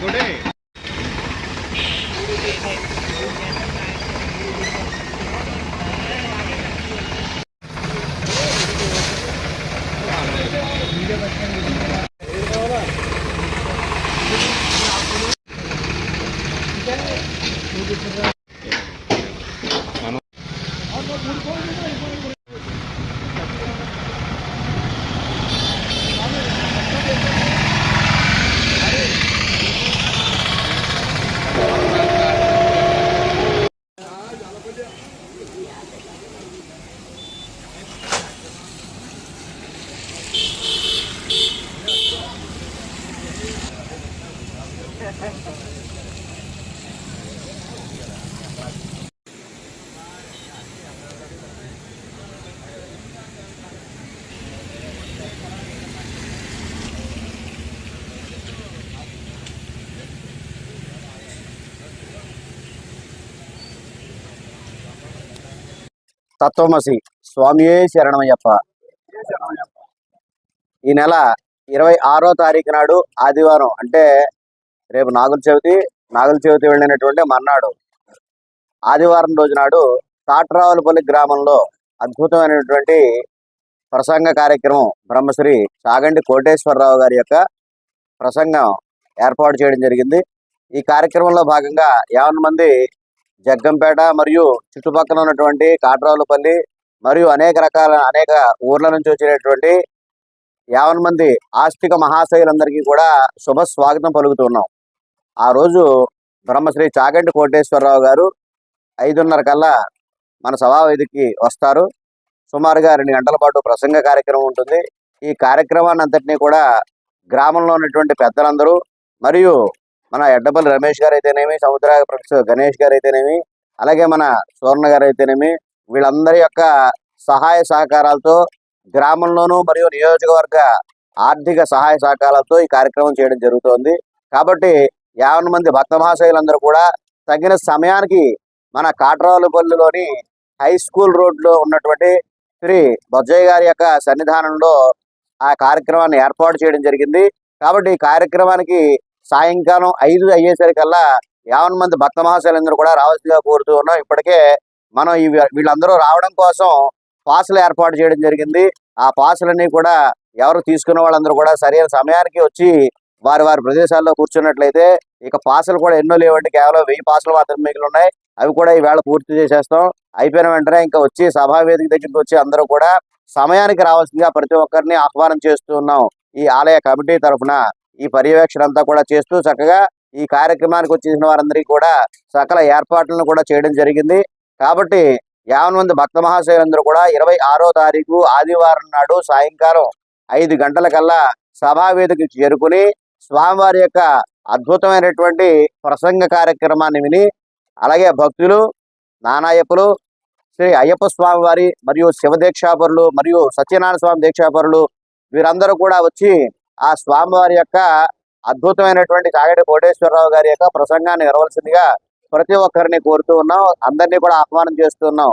Good day. తత్వమసి స్వామియే శరణమయ్యప్ప. ఈ నెల ఇరవై ఆరో తారీఖు నాడు ఆదివారం అంటే రేపు నాగుల చవితి నాగుల చవితి వెళ్ళినటువంటి మర్నాడు ఆదివారం రోజు నాడు తాట్రావులపల్లి గ్రామంలో అద్భుతమైనటువంటి ప్రసంగ కార్యక్రమం బ్రహ్మశ్రీ సాగండి కోటేశ్వరరావు గారి యొక్క ప్రసంగం ఏర్పాటు చేయడం జరిగింది. ఈ కార్యక్రమంలో భాగంగా యావన్ మంది జగ్గంపేట మరియు చుట్టుపక్కల ఉన్నటువంటి కాట్రావులపల్లి మరియు అనేక రకాల అనేక ఊర్ల నుంచి వచ్చినటువంటి యావన్ మంది ఆస్తిక మహాశైలందరికీ కూడా శుభ స్వాగతం పలుకుతున్నాం ఆ రోజు బ్రహ్మశ్రీ చాగంటి కోటేశ్వరరావు గారు ఐదున్నర కల్లా మన సభావేదికి వస్తారు. సుమారుగా రెండు గంటల పాటు ప్రసంగ కార్యక్రమం ఉంటుంది. ఈ కార్యక్రమాన్ని అంతటినీ కూడా గ్రామంలో ఉన్నటువంటి పెద్దలందరూ మరియు మన ఎడ్డపల్లి రమేష్ గారు అయితేనేమి సముద్ర ప్రొఫెసర్ గణేష్ గారు అయితేనేమి అలాగే మన సువర్ణ గారు అయితేనేమి వీళ్ళందరి యొక్క సహాయ సహకారాలతో గ్రామంలోనూ మరియు నియోజకవర్గ ఆర్థిక సహాయ సహకారాలతో ఈ కార్యక్రమం చేయడం జరుగుతోంది. కాబట్టి యావన్ మంది భక్త మహాశయులందరూ కూడా తగిన సమయానికి మన కాట్రావులపల్లిలోని హై స్కూల్ రోడ్లో ఉన్నటువంటి శ్రీ బొజ్జయ్య గారి యొక్క సన్నిధానంలో ఆ కార్యక్రమాన్ని ఏర్పాటు చేయడం జరిగింది. కాబట్టి ఈ కార్యక్రమానికి సాయంకాలం ఐదు అయ్యేసరికల్లా యావన్ మంది భక్త మహాశయులందరూ కూడా రావాల్సిందిగా కోరుతూ ఉన్నాం. ఇప్పటికే మనం ఈ వీళ్ళందరూ రావడం కోసం పాసులు ఏర్పాటు చేయడం జరిగింది. ఆ పాసులన్నీ కూడా ఎవరు తీసుకున్న వాళ్ళందరూ కూడా సరైన సమయానికి వచ్చి వారి వారి ప్రదేశాల్లో కూర్చున్నట్లయితే ఇక పాసులు కూడా ఎన్నో లేవండి. కేవలం వెయ్యి పాసులు మాత్రం మిగిలి ఉన్నాయి అవి కూడా ఈవేళ పూర్తి చేసేస్తాం. అయిపోయిన వెంటనే ఇంకా వచ్చి సభా వేదిక దగ్గరికి వచ్చి అందరూ కూడా సమయానికి రావాల్సిందిగా ప్రతి ఒక్కరిని ఆహ్వానం చేస్తూ ఉన్నాం. ఈ ఆలయ కమిటీ తరఫున ఈ పర్యవేక్షణ అంతా కూడా చేస్తూ చక్కగా ఈ కార్యక్రమానికి వచ్చేసిన వారందరికీ కూడా సకల ఏర్పాట్లను కూడా చేయడం జరిగింది. కాబట్టి యావన్ మంది భక్త మహాశైలందరూ కూడా ఇరవై ఆరో తారీఖు ఆదివారం నాడు సాయంకాలం ఐదు గంటలకల్లా సభా వేదికకి చేరుకుని స్వామివారి యొక్క అద్భుతమైనటువంటి ప్రసంగ కార్యక్రమాన్ని విని అలాగే భక్తులు నానాయపులు శ్రీ అయ్యప్ప స్వామి వారి మరియు శివ దీక్షాపరులు మరియు సత్యనారాయణ స్వామి దీక్షాపరులు వీరందరూ కూడా వచ్చి ఆ స్వామివారి యొక్క అద్భుతమైనటువంటి కాగడి కోటేశ్వరరావు గారి యొక్క ప్రసంగాన్ని వినవలసిందిగా ప్రతి ఒక్కరిని కోరుతూ ఉన్నాం. అందరినీ కూడా ఆహ్వానం చేస్తున్నాం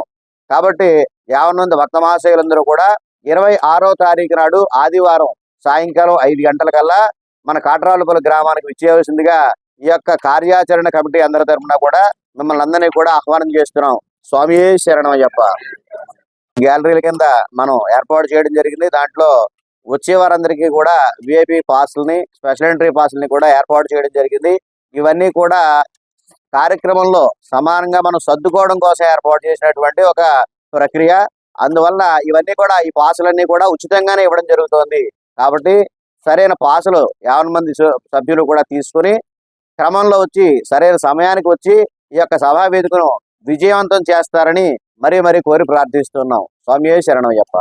కాబట్టి యావనంద భక్త మహాశయులందరూ కూడా ఇరవై ఆరో తారీఖు నాడు ఆదివారం సాయంకాలం ఐదు గంటల కల్లా మన కాటరాలపల్లి గ్రామానికి విచ్చేయవలసిందిగా ఈ యొక్క కార్యాచరణ కమిటీ అందరి తరఫున కూడా మిమ్మల్ని అందరినీ కూడా ఆహ్వానం చేస్తున్నాం. స్వామి శరణం అయ్యప్ప గ్యాలరీల కింద మనం ఏర్పాటు చేయడం జరిగింది. దాంట్లో వచ్చే వారందరికీ కూడా విఐపి పాస్లని స్పెషల్ ఎంట్రీ పాస్లని కూడా ఏర్పాటు చేయడం జరిగింది. ఇవన్నీ కూడా కార్యక్రమంలో సమానంగా మనం సర్దుకోవడం కోసం ఏర్పాటు చేసినటువంటి ఒక ప్రక్రియ. అందువల్ల ఇవన్నీ కూడా ఈ పాసులన్నీ కూడా ఉచితంగానే ఇవ్వడం జరుగుతోంది. కాబట్టి సరైన పాసులు యావన్ మంది సభ్యులు కూడా తీసుకుని క్రమంలో వచ్చి సరైన సమయానికి వచ్చి ఈ యొక్క సభా వేదికను విజయవంతం చేస్తారని మరీ మరీ కోరి ప్రార్థిస్తున్నాం. స్వామి శరణం అయ్యప్ప